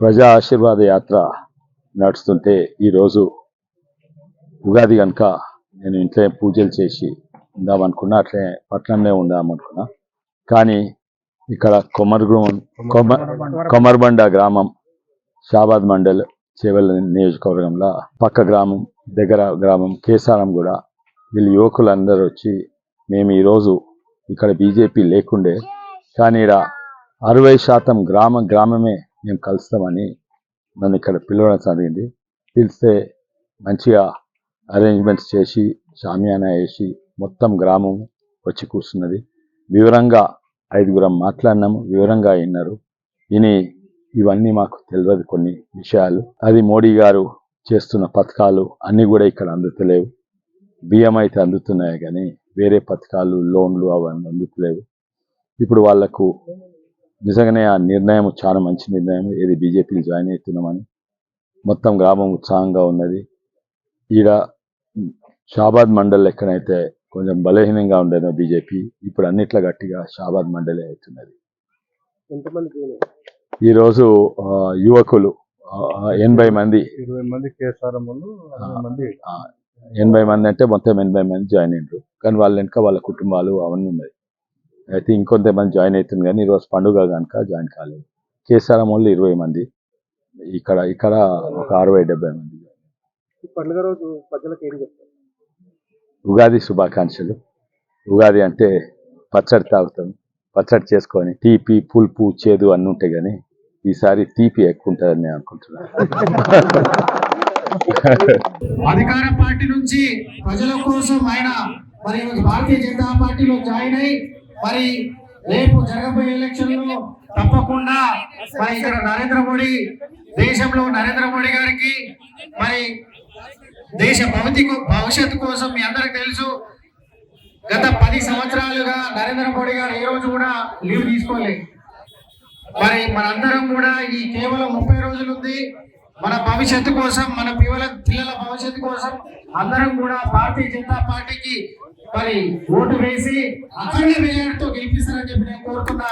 ప్రజా ఆశీర్వాద యాత్ర నడుస్తుంటే ఈరోజు ఉగాది కనుక నేను ఇంట్లో పూజలు చేసి ఉందామనుకున్నా అట్లే పట్టణంలో ఉందామనుకున్నా. కానీ ఇక్కడ కొమర్గూం కొమ కొమర్బండ గ్రామం షాబాద్ మండల్ చేవెళ్ళ నియోజకవర్గంలో పక్క గ్రామం దగ్గర గ్రామం కేసారం కూడా వీళ్ళు యువకులందరూ వచ్చి మేము ఈరోజు ఇక్కడ బీజేపీ లేకుండే కానీ ఇక్కడ అరవై శాతం గ్రామ గ్రామమే మేము కలుస్తామని నన్ను ఇక్కడ పిలవడం జరిగింది. పిలిస్తే మంచిగా అరేంజ్మెంట్స్ చేసి షామియానా వేసి మొత్తం గ్రామం వచ్చి కూర్చున్నది. వివరంగా ఐదుగురం మాట్లాడినాము వివరంగా విన్నారు. విని ఇవన్నీ మాకు తెలియదు కొన్ని విషయాలు. అది మోడీ గారు చేస్తున్న పథకాలు అన్నీ కూడా ఇక్కడ అందుతలేవు. బియ్యం అయితే అందుతున్నాయి కానీ వేరే పథకాలు లోన్లు అవన్నీ అందుతలేవు. ఇప్పుడు వాళ్ళకు నిజంగానే ఆ నిర్ణయం చాలా మంచి నిర్ణయం ఏది బీజేపీలో జాయిన్ అవుతున్నామని మొత్తం గ్రామం ఉత్సాహంగా ఉన్నది. ఈడ షాబాద్ మండల్ ఎక్కడైతే కొంచెం బలహీనంగా ఉండేదో బీజేపీ ఇప్పుడు అన్నిట్లో గట్టిగా షాబాద్ మండలే అవుతున్నది? ఈరోజు ఆ, యువకులు ఎనభై మంది. ఎనభై మంది అంటే మొత్తం ఎనభై మంది జాయిన్ అయ్యారు కానీ వాళ్ళ వెనక వాళ్ళ కుటుంబాలు అవన్నీ ఉన్నాయి అయితే ఇంకొంతమంది జాయిన్ అవుతుంది కానీ ఈరోజు పండుగ కనుక జాయిన్ కాలేదు. కేసారం వాళ్ళు ఇరవై మంది. ఇక్కడ ఇక్కడ ఒక అరవై డెబ్బై మంది. పండుగ రోజు ప్రజలకు ఏం చెప్తారు? ఉగాది శుభాకాంక్షలు. ఉగాది అంటే పచ్చడి తాగుతాం. పచ్చడి చేసుకొని తీపి పులుపు చేదు అన్నీ ఉంటాయి కానీ ఈసారి తీపి ఎక్కువ ఉంటుందని నేను అనుకుంటున్నాను. అధికార పార్టీ నుంచి ప్రజల కోసం ఆయన మరి భారతీయ జనతా పార్టీలో జాయిన్ అయి మరి రేపు జరగబోయే ఎలక్షన్లో తప్పకుండా మరి ఇక్కడ నరేంద్ర మోడీ దేశంలో నరేంద్ర మోడీ గారికి మరి దేశ భౌతిక భవిష్యత్తు కోసం మీ అందరికి తెలుసు గత పది సంవత్సరాలుగా నరేంద్ర మోడీ గారు ఏ రోజు కూడా లీవ్ తీసుకోలేదు. మరి మనందరం కూడా ఈ కేవలం ముప్పై రోజులు ఉంది. మన భవిష్యత్తు కోసం మన పిల్లల పిల్లల భవిష్యత్తు కోసం అందరం కూడా భారతీయ జనతా పార్టీకి మరి ఓటు వేసి అఖండ విజయంతో గెలిపిస్తారని చెప్పి నేను కోరుతున్నా